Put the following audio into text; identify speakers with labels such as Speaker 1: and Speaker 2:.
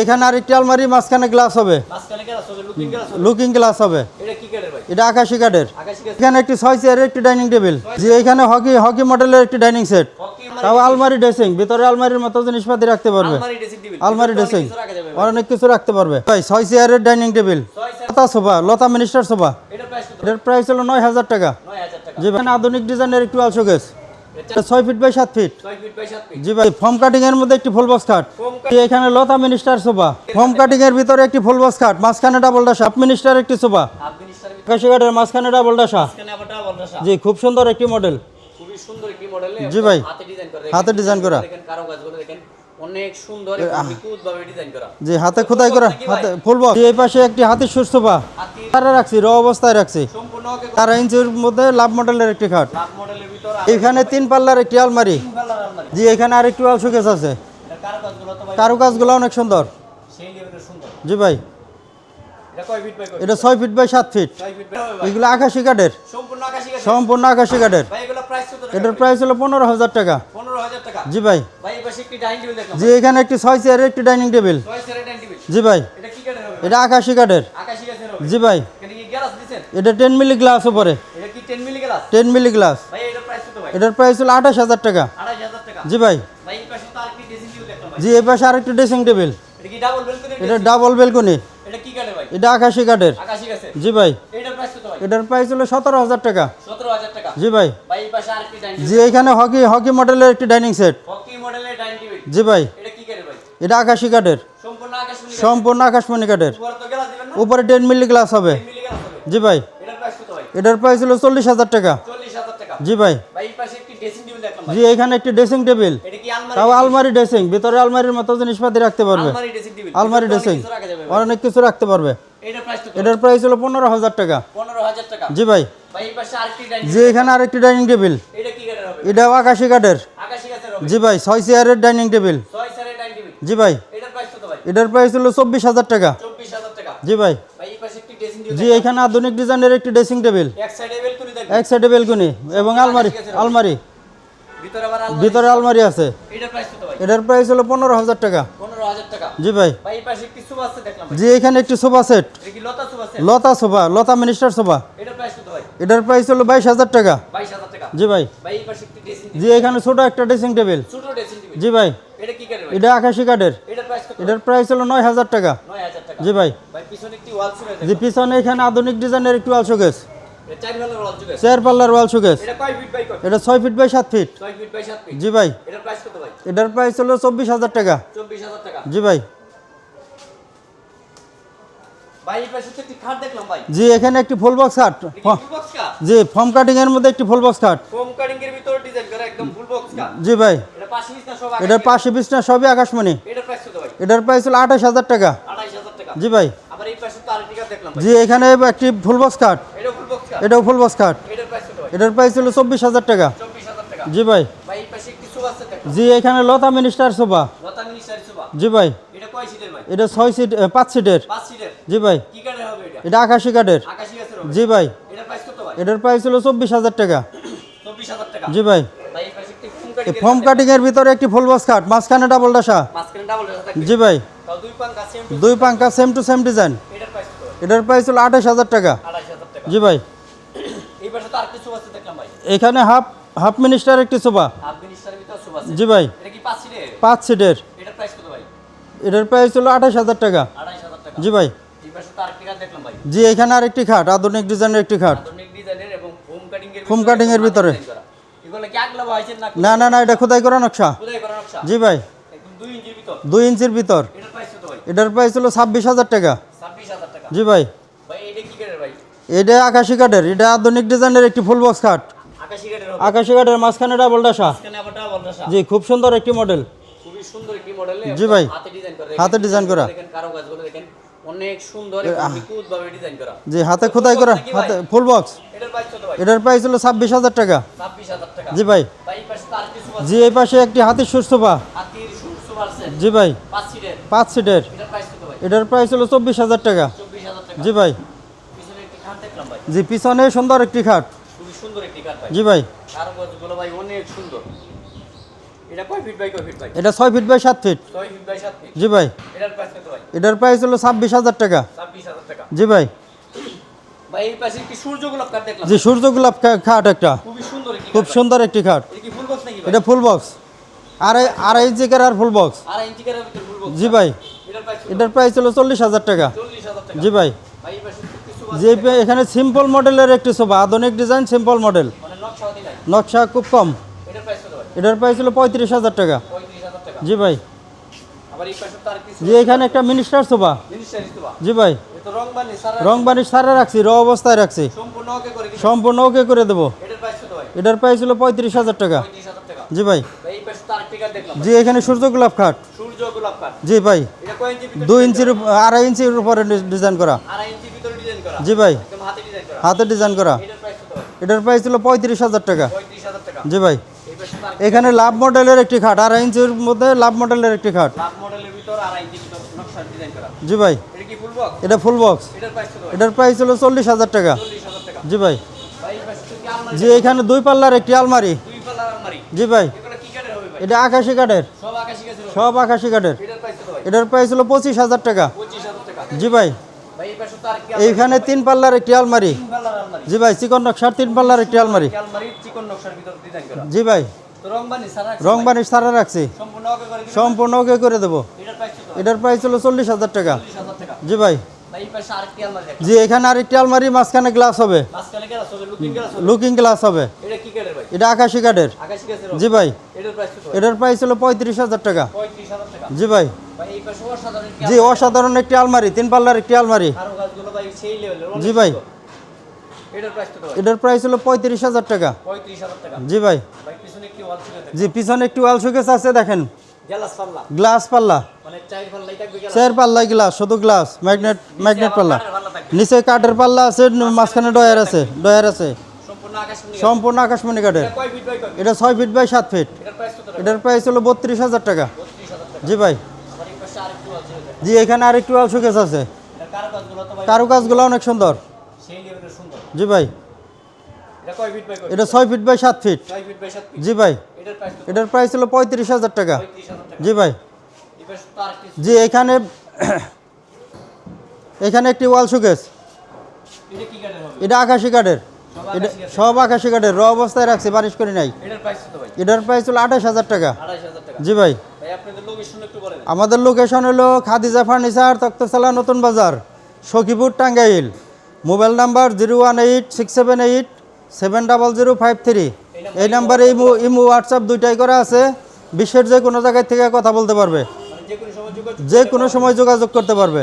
Speaker 1: এখানে আরেকটি আলমারি মাঝখানে গ্লাস হবে।
Speaker 2: লুকিং গ্লাস হবে? এটা
Speaker 1: আকাশি কাঠের। এখানে একটি ছয় চেয়ারের একটি ডাইনিং টেবিল যে এখানে হকি হকি মডেলের একটি ডাইনিং সেট তাও আলমারি ড্রেসিং ভিতরে আলমারির মতো জিনিসপাতি রাখতে পারবে।
Speaker 2: আলমারি ড্রেসিং অনেক কিছু
Speaker 1: রাখতে পারবে। ভাই ছয় চেয়ারের ডাইনিং টেবিল লতা সোফা লতা মিনিস্টার সোফা।
Speaker 2: এটার প্রাইস
Speaker 1: হলো নয় হাজার টাকা।
Speaker 2: 9000 টাকা।
Speaker 1: আধুনিক ডিজাইনের একটু
Speaker 2: এটা
Speaker 1: ছয় ফিট বাই সাত ফিট
Speaker 2: 6 ফিট বাই 7 ফিট
Speaker 1: জি ভাই ফর্ম কাটিং এর মধ্যে একটি ফুল বক্স খাট এখানে লতা মিনিস্টার সোফা ফর্ম কাটিং এর ভিতরে একটি ফুল বক্স খাট মাঝখানে ডাবল ডাসা হাফ মিনিস্টার একটি সোফা আকাশি কাঠের মাঝখানে ডাবল ডাসা জি খুব সুন্দর একটি মডেল জি ভাই।
Speaker 2: হাতে ডিজাইন করা অনেক সুন্দর ভাবে ডিজাইন করা।
Speaker 1: জি হাতে খোদাই করা হাতে ফুল বক্স। এই পাশে একটি হাতির সোফা
Speaker 2: হাতি
Speaker 1: তারা রাখছি র অবস্থায় রাখছি।
Speaker 2: সম্পূর্ণ ওকে
Speaker 1: তারা ইঞ্চির মধ্যে লাভ মডেলের একটি খাট।
Speaker 2: লাভ মডেলের ভিতর
Speaker 1: এখানে তিন পাল্লার একটি আলমারি। জি এখানে আরেকটু আছে।
Speaker 2: কাজগুলো তো ভাই
Speaker 1: কারুকাজগুলো অনেক সুন্দর। জি ভাই।
Speaker 2: এটা
Speaker 1: ছয় ফিট বাই সাত ফিট
Speaker 2: 6 ফিট বাই ভাই
Speaker 1: এগুলো আকাশি কাঠের।
Speaker 2: সম্পূর্ণ আকাশি
Speaker 1: কাঠের। এটার প্রাইস হলো পনেরো হাজার টাকা।
Speaker 2: 15000 টাকা।
Speaker 1: জি ভাই।
Speaker 2: ভাই এই পাশে একটি ডাইনিং টেবিল দেখলাম
Speaker 1: জি এখানে একটি ছয় চেয়ারের একটি ডাইনিং টেবিল
Speaker 2: ডাইনিং
Speaker 1: জি ভাই।
Speaker 2: এটা কি কাঠের হবে?
Speaker 1: এটা আকাশি কাঠের।
Speaker 2: আকাশি গাছের হবে।
Speaker 1: জি ভাই।
Speaker 2: কি গ্লাস
Speaker 1: এটা টেন মিলি গ্লাস উপরে।
Speaker 2: এটা কি 10 milli glass
Speaker 1: ten milli glass
Speaker 2: ভাই এটা প্রাইস কত ভাই?
Speaker 1: এটার প্রাইস হলো আঠাশ হাজার টাকা।
Speaker 2: 28000 টাকা।
Speaker 1: জি ভাই।
Speaker 2: ভাই এই পাশে তো আরেকটি ড্রেসিং টেবিল দেখলাম ভাই।
Speaker 1: জি এই পাশে আরেকটি ড্রেসিং টেবিল
Speaker 2: এটা কি ডাবল বেলকনি
Speaker 1: এটা ডাবল বেলকনি
Speaker 2: এটা কি কাঠের ভাই?
Speaker 1: এটা আকাশি কাঠের।
Speaker 2: আকাশি
Speaker 1: জি ভাই।
Speaker 2: এটার প্রাইস কত ভাই?
Speaker 1: এটার প্রাইস হলো সতেরো হাজার টাকা।
Speaker 2: 17000 টাকা
Speaker 1: জি ভাই।
Speaker 2: ভাই এই পাশে আরেকটি ডাইনিং
Speaker 1: জি এখানে হকি হকি মডেলের একটি ডাইনিং সেট
Speaker 2: হকি মডেলের ডাইনিং টেবিল
Speaker 1: জি ভাই।
Speaker 2: এটা কি কাঠের ভাই?
Speaker 1: এটা আকাশি কাঠের।
Speaker 2: সম্পূর্ণ আকাশ
Speaker 1: সম্পূর্ণ আকাশমণি কাঠের।
Speaker 2: উপর তো গ্লাস দিবেন না?
Speaker 1: উপরে টেন মিলি গ্লাস হবে।
Speaker 2: 10 মিলি গ্লাস হবে।
Speaker 1: জি ভাই।
Speaker 2: এটার প্রাইস কত ভাই?
Speaker 1: এটার প্রাইস হলো চল্লিশ হাজার টাকা।
Speaker 2: 40000 টাকা।
Speaker 1: জি ভাই।
Speaker 2: ভাই এই পাশে একটি ড্রেসিং টেবিল দেখলাম ভাই।
Speaker 1: জি এখানে একটি ড্রেসিং টেবিল
Speaker 2: এটা কি আলমারি
Speaker 1: তাও আলমারি ড্রেসিং ভিতরে আলমারির মতো জিনিসপাতি রাখতে পারবে।
Speaker 2: আলমারি ড্রেসিং টেবিল
Speaker 1: আলমারি ড্রেসিং
Speaker 2: অনেক কিছু
Speaker 1: রাখতে পারবে।
Speaker 2: এটার প্রাইস কত?
Speaker 1: এটার প্রাইস হলো পনেরো হাজার টাকা।
Speaker 2: 15000 টাকা।
Speaker 1: জি ভাই। জি এখানে আরেকটি ডাইনিং টেবিল এটাও আকাশি কাঠের। জি ভাই ছয় চেয়ারের ডাইনিং টেবিল জি ভাই।
Speaker 2: এটার প্রাইস
Speaker 1: হলো চব্বিশ হাজার টাকা। জি ভাই। জি এখানে আধুনিক ডিজাইনের একটি ড্রেসিং টেবিল
Speaker 2: এক সাইডে বেলকনি
Speaker 1: এবং আলমারি আলমারি।
Speaker 2: ভিতরে আলমারি
Speaker 1: আছে।
Speaker 2: এটার প্রাইস
Speaker 1: হলো পনেরো হাজার টাকা। জি ভাই। জি এখানে একটি সোফা সেট।
Speaker 2: লতা সোফা
Speaker 1: লতা মিনিস্টার সোফা।
Speaker 2: এটার প্রাইস
Speaker 1: হলো বাইশ হাজার টাকা। জি ভাই। জি এখানে ছোট একটা ড্রেসিং টেবিল জি ভাই।
Speaker 2: এটা
Speaker 1: আকাশি কাঠের।
Speaker 2: এটার প্রাইস
Speaker 1: হলো নয় হাজার টাকা। জি ভাই। জি পিছনে এখানে আধুনিক ডিজাইনের একটু ওয়াল শোকেস
Speaker 2: এটা চার
Speaker 1: পাল্লার ওয়াল শোকেস
Speaker 2: এটা
Speaker 1: ছয় ফিট বাই সাত ফিট
Speaker 2: 6 ফিট বাই 7 ফিট
Speaker 1: জি ভাই।
Speaker 2: এটার প্রাইস
Speaker 1: হলো চব্বিশ হাজার টাকা। জি ভাই। জি এখানে একটি ফুল বক্স খাট। জি ফর্ম কাটিং এর মধ্যে একটি ফুল বক্স খাট। জি ভাই। এটার পাশে বিছনা সবই আকাশমণি।
Speaker 2: এটার প্রাইস
Speaker 1: হলো আঠাশ হাজার টাকা। জি ভাই। জি এখানে একটি ফুল বক্স খাট
Speaker 2: এটা ফুল বক্স কাট
Speaker 1: এটাও ফুল বক্স খাট
Speaker 2: এটার প্রাইস
Speaker 1: হলো চব্বিশ হাজার টাকা। জি ভাই। জি এখানে লতা মিনিস্টার সোফা জি ভাই।
Speaker 2: এটা
Speaker 1: ছয় সিট পাঁচ সিটের জি ভাই।
Speaker 2: এটা?
Speaker 1: আকাশি কাঠের জি ভাই।
Speaker 2: এটার প্রাইস
Speaker 1: হলো চব্বিশ হাজার টাকা। জি ভাই।
Speaker 2: কাটিং
Speaker 1: ফর্ম কাটিং এর ভিতরে একটি ফুল বক্স খাট মাঝখানে ডাবল ডাসা জি ভাই।
Speaker 2: দুই
Speaker 1: পাঙ্কা সেম টু সেম ডিজাইন
Speaker 2: এটার প্রাইস
Speaker 1: হলো আঠাশ হাজার টাকা। জি ভাই
Speaker 2: এই পাশে তো আরেকটি সোফা আছে দেখলাম ভাই
Speaker 1: এখানে হাফ হাফ মিনিস্টার একটি সোফা। জি ভাই।
Speaker 2: পাঁচ সিটের? এটার প্রাইস
Speaker 1: হলো আঠাশ হাজার টাকা। জি ভাই। জি এখানে আরেকটি খাট আধুনিক ডিজাইনের একটি খাট
Speaker 2: ফোম কাটিং এর
Speaker 1: ভিতরে।
Speaker 2: না
Speaker 1: না না এটা খোদাই করা নকশা। জি ভাই।
Speaker 2: দুই ইঞ্চির ভিতর। এটার প্রাইস
Speaker 1: হলো ছাব্বিশ হাজার টাকা। জি ভাই।
Speaker 2: ভাই এটা ভাই?
Speaker 1: এটা আকাশি কাঠের এটা আধুনিক ডিজাইনের একটি ফুল বক্স খাট
Speaker 2: আকাশি কাঠের
Speaker 1: মাঝখানে ডাবল ডাসা জি খুব সুন্দর একটি মডেল
Speaker 2: খুবই সুন্দর একটি মডেল
Speaker 1: জি ভাই।
Speaker 2: হাতে ডিজাইন করা।
Speaker 1: হাতে design করা।
Speaker 2: দেখেন কারও কাজগুলো দেখেন অনেক সুন্দর এবং ডিজাইন করা।
Speaker 1: জি হাতে খোদাই করা হাতে ফুল বক্স
Speaker 2: এটার প্রাইস কত ভাই?
Speaker 1: এটার প্রাইস হলো ছাব্বিশ হাজার টাকা।
Speaker 2: 26000 টাকা।
Speaker 1: জি ভাই।
Speaker 2: পাশে
Speaker 1: জি এই পাশে একটি হাতির
Speaker 2: আছে।
Speaker 1: জি ভাই।
Speaker 2: পাঁচ সিটের এটার প্রাইস কত ভাই?
Speaker 1: এটার প্রাইস হলো চব্বিশ হাজার টাকা।
Speaker 2: 24000 টাকা।
Speaker 1: জি ভাই।
Speaker 2: পিছনে একটি খাট দেখলাম ভাই।
Speaker 1: জি পিছনে সুন্দর একটি খাট।
Speaker 2: সুন্দর একটি কাঠ ভাই।
Speaker 1: জি ভাই।
Speaker 2: ভাই অনেক সুন্দর। এটা কয় ফিট বাই কয় ফিট ভাই?
Speaker 1: এটা ছয় ফিট বাই সাত ফিট
Speaker 2: ছয় ফিট বাই সাত ফিট
Speaker 1: জি ভাই।
Speaker 2: এটার প্রাইস কত ভাই?
Speaker 1: এটার প্রাইস হলো ছাব্বিশ হাজার টাকা। জি ভাই।
Speaker 2: ভাই এই পাশে একটি সূর্য গোলাপ কাঠ দেখলাম।
Speaker 1: জি সূর্য গোলাপ খা- খাট একটা।
Speaker 2: খুবই সুন্দর একটি
Speaker 1: খুব সুন্দর একটি খাট।
Speaker 2: এটা কি ফুল বক্স নাকি ভাই?
Speaker 1: এটা ফুল বক্স আড়াই আড়াই ইঞ্চি আর ফুল বক্স
Speaker 2: আড়াই ইঞ্চি ফুল বক্স
Speaker 1: জি ভাই।
Speaker 2: এটার প্রাইস
Speaker 1: হলো চল্লিশ হাজার টাকা। জি ভাই। যে এখানে সিম্পল মডেলের একটি সোফা আধুনিক ডিজাইন সিম্পল মডেল
Speaker 2: নকশা
Speaker 1: খুব কম।
Speaker 2: এটার প্রাইস
Speaker 1: হলো পঁয়ত্রিশ হাজার টাকা। জি ভাই। যে এখানে একটা মিনিস্টার সোফা জি ভাই।
Speaker 2: রং বানি সারা
Speaker 1: বানিশ সারা রাখছি র অবস্থায় রাখছি।
Speaker 2: সম্পূর্ণ ওকে করে
Speaker 1: দেবো।
Speaker 2: এটার প্রাইস
Speaker 1: হলো পঁয়ত্রিশ হাজার টাকা। জি ভাই। জি এখানে সূর্য গোলাপ খাট
Speaker 2: সূর্য গোলাপ কাঠ
Speaker 1: জি ভাই। দুই ইঞ্চির আড়াই ইঞ্চির উপরে ডিজাইন করা। জি ভাই।
Speaker 2: হাতে ডিজাইন করা। এটার প্রাইস
Speaker 1: হলো পঁয়ত্রিশ হাজার টাকা। জি ভাই। এখানে লাভ মডেলের একটি খাট আড়াই ইঞ্চির মধ্যে লাভ মডেলের একটি খাট। জি ভাই।
Speaker 2: এটা ফুল বক্স এটার প্রাইস
Speaker 1: হলো চল্লিশ হাজার টাকা। জি ভাই। জি এখানে দুই পাল্লার একটি আলমারি। জি ভাই। এটা আকাশি কাঠের।
Speaker 2: সব আকাশি
Speaker 1: কাঠের
Speaker 2: এটার প্রাইস
Speaker 1: হলো টাকা।
Speaker 2: পঁচিশ হাজার টাকা।
Speaker 1: জি ভাই। এইখানে তিন পাল্লার একটি আলমারি। জি ভাই চিকন নকশার তিন পাল্লার একটি আলমারি জি ভাই।
Speaker 2: তো রং বানি সারা
Speaker 1: রাখছি
Speaker 2: সম্পূর্ণ ওকে করে
Speaker 1: দেবো।
Speaker 2: এটার প্রাইস
Speaker 1: হলো চল্লিশ হাজার টাকা। জি ভাই। জি এখানে আরেকটি আলমারি মাঝখানে গ্লাস হবে।
Speaker 2: মাঝখানে গেলাস হবে লুকিং গেলাস হবে। এটা
Speaker 1: আকাশি কাঠের। জি ভাই।
Speaker 2: এটার প্রাইস
Speaker 1: হলো পঁয়ত্রিশ হাজার টাকা। জি ভাই। জি অসাধারণ একটি আলমারি তিন পাল্লার একটি আলমারি। জি ভাই।
Speaker 2: এটার প্রাইস
Speaker 1: হলো পঁয়ত্রিশ হাজার টাকা। জি ভাই। জি পিছনে একটি ওয়াল শোকেস আছে দেখেন।
Speaker 2: গ্লাস পাল্লা। মানে চার পাল্লাই থাকবে গেলাস।
Speaker 1: পাল্লা শুধু গ্লাস ম্যাগনেট ম্যাগনেট পাল্লা।
Speaker 2: পাল্লা
Speaker 1: নিচে কাঠের পাল্লা আছে মাঝখানে ডয়ার আছে ডয়ার আছে।
Speaker 2: সম্পূর্ণ আকাশ
Speaker 1: আকাশমণি কাঠের।
Speaker 2: এটা
Speaker 1: ছয় ফিট বাই সাত ফিট
Speaker 2: এটার প্রাইস
Speaker 1: হলো বত্রিশ হাজার টাকা। জি ভাই
Speaker 2: আবার এই পাশে আরেকটু ওয়াল ছিল
Speaker 1: জি এখানে আরেকটি ওয়াল শোকেস আছে কারুকাজগুলো অনেক সুন্দর। জি ভাই।
Speaker 2: এটা
Speaker 1: ছয় ফিট বাই সাত ফিট জি ভাই।
Speaker 2: এটার প্রাইস
Speaker 1: হলো পঁয়ত্রিশ হাজার টাকা। জি ভাই। জি এখানে এখানে একটি ওয়াল শোকেস
Speaker 2: এটা
Speaker 1: আকাশি কাঠের।
Speaker 2: সব
Speaker 1: এটা। সব আকাশি কাঠের। র অবস্থায় রাখছি বারিশ করি নাই।
Speaker 2: এটার প্রাইস
Speaker 1: হলো আঠাশ হাজার টাকা। জি ভাই। আমাদের লোকেশন হলো Khadija furniture তক্তসালা Notun Bazar Sakhipur Tangail. Mobile number zero one eight six seven eight seven double zero five three. এই নাম্বারে ইমো ইমো হোয়াটসঅ্যাপ দুইটাই করা আছে। বিশ্বের যে কোনো জায়গায় থেকে কথা বলতে পারবে।
Speaker 2: মানে
Speaker 1: যে কোনো সময় যোগাযোগ করতে পারবে।